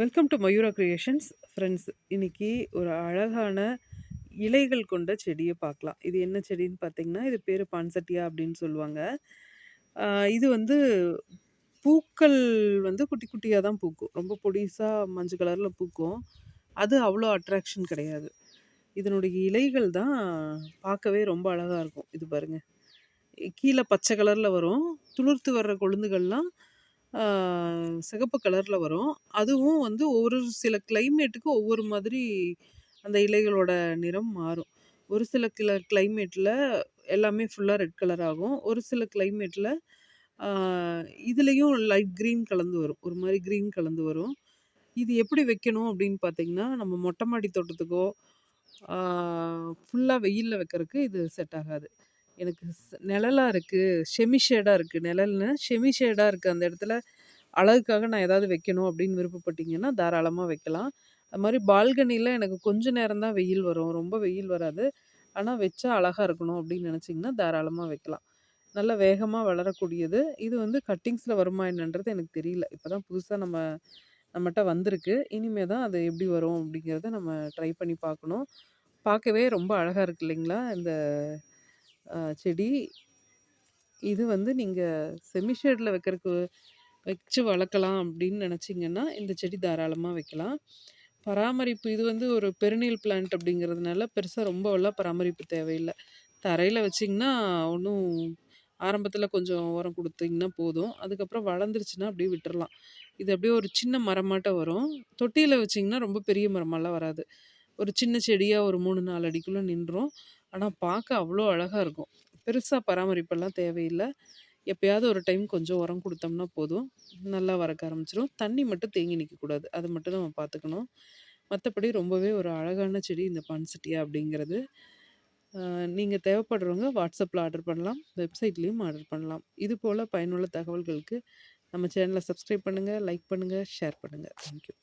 Welcome to Mayura creations friends இன்றைக்கி ஒரு அழகான இலைகள் கொண்ட செடியை பார்க்கலாம். இது என்ன செடின்னு பார்த்தீங்கன்னா இது பேர் பான்சட்டியா அப்படின்னு சொல்லுவாங்க. இது வந்து பூக்கள் வந்து குட்டி குட்டியாக தான் பூக்கும். ரொம்ப பொடிசாக மஞ்சள் கலரில் பூக்கும். அது அவ்வளோ அட்ராக்ஷன் கிடையாது. இதனுடைய இலைகள் தான் பார்க்கவே ரொம்ப அழகாக இருக்கும். இது பாருங்கள் கீழே பச்சை கலரில் வரும். துளிர்த்து வர்ற கொழுந்துகள்லாம் சிகப்பு கலரில் வரும். அதுவும் வந்து ஒரு சில கிளைமேட்டுக்கு ஒவ்வொரு மாதிரி அந்த இலைகளோட நிறம் மாறும். ஒரு சில கிள கிளைமேட்டில் எல்லாமே ஃபுல்லாக ரெட் கலர் ஆகும். ஒரு சில கிளைமேட்டில் இதுலேயும் லைட் க்ரீன் கலந்து வரும். ஒரு மாதிரி க்ரீன் கலந்து வரும். இது எப்படி வைக்கணும் அப்படின்னு பார்த்தீங்கன்னா நம்ம மொட்டை மாடி தோட்டத்துக்கோ ஃபுல்லாக வெயிலில் வைக்கிறதுக்கு இது செட் ஆகாது. எனக்கு நிழலாக நிழலா இருக்குது செமி ஷேடாக இருக்குது நிழல்னு. செமி ஷேடாக இருக்குது அந்த இடத்துல அழகுக்காக நான் ஏதாவது வைக்கணும் அப்படின்னு விருப்பப்பட்டீங்கன்னா தாராளமாக வைக்கலாம். அது மாதிரி பால்கனியில் எனக்கு கொஞ்சம் நேரம் தான் வெயில் வரும். ரொம்ப வெயில் வராது. ஆனால் வச்சா அழகாக இருக்கணும் அப்படின்னு நினச்சிங்கன்னா தாராளமாக வைக்கலாம். நல்லா வேகமாக வளரக்கூடியது. இது வந்து கட்டிங்ஸில் வருமா என்னன்றது எனக்கு தெரியல. இப்போ தான் புதுசாக நம்ம நம்மகிட்ட வந்திருக்கு. இனிமே தான் அது எப்படி வரும் அப்படிங்கிறத நம்ம ட்ரை பண்ணி பார்க்கணும். பார்க்கவே ரொம்ப அழகாக இருக்கு இல்லைங்களா? இந்த செடி. இது வந்து நீங்கள் செமி ஷேடில் வைக்கிறதுக்கு வச்சு வளர்க்கலாம் அப்படின்னு நினச்சிங்கன்னா இந்த செடி தாராளமாக வைக்கலாம். பராமரிப்பு இது வந்து ஒரு பெருநீல் பிளான்ட் அப்படிங்கிறதுனால பெருசாக ரொம்பலாம் பராமரிப்பு தேவையில்லை. தரையில் வச்சிங்கன்னா ஒன்றும் ஆரம்பத்தில் கொஞ்சம் உரம் கொடுத்தீங்கன்னா போதும். அதுக்கப்புறம் வளர்ந்துருச்சுன்னா அப்படியே விட்டுறலாம். இது அப்படியே ஒரு சின்ன மரமாட்டம் வரும். தொட்டியில் வச்சிங்கன்னா ரொம்ப பெரிய மரமெல்லாம் வராது. ஒரு சின்ன செடியாக ஒரு மூணு நாலு அடிக்குள்ளே நின்றோம் ஆனால் பார்க்க அவ்வளோ அழகாக இருக்கும். பெருசாக பராமரிப்பெல்லாம் தேவையில்லை. எப்பயாவது ஒரு டைம் கொஞ்சம் உரம் கொடுத்தோம்னா போதும். நல்லா வரக்க ஆரம்பிச்சிடும் தண்ணி மட்டும் தேங்கி நிற்கக்கூடாது அது மட்டும் நம்ம பார்த்துக்கணும் மற்றபடி ரொம்பவே ஒரு அழகான செடி இந்த பான்சிட்டியா அப்படிங்கிறது. நீங்கள் தேவைப்படுறவங்க வாட்ஸ்அப்பில் ஆர்டர் பண்ணலாம். வெப்சைட்லேயும் ஆர்டர் பண்ணலாம். இது போல் பயனுள்ள தகவல்களுக்கு நம்ம சேனலை சப்ஸ்கிரைப் பண்ணுங்கள் லைக் பண்ணுங்கள் ஷேர் பண்ணுங்கள் தேங்க்யூ.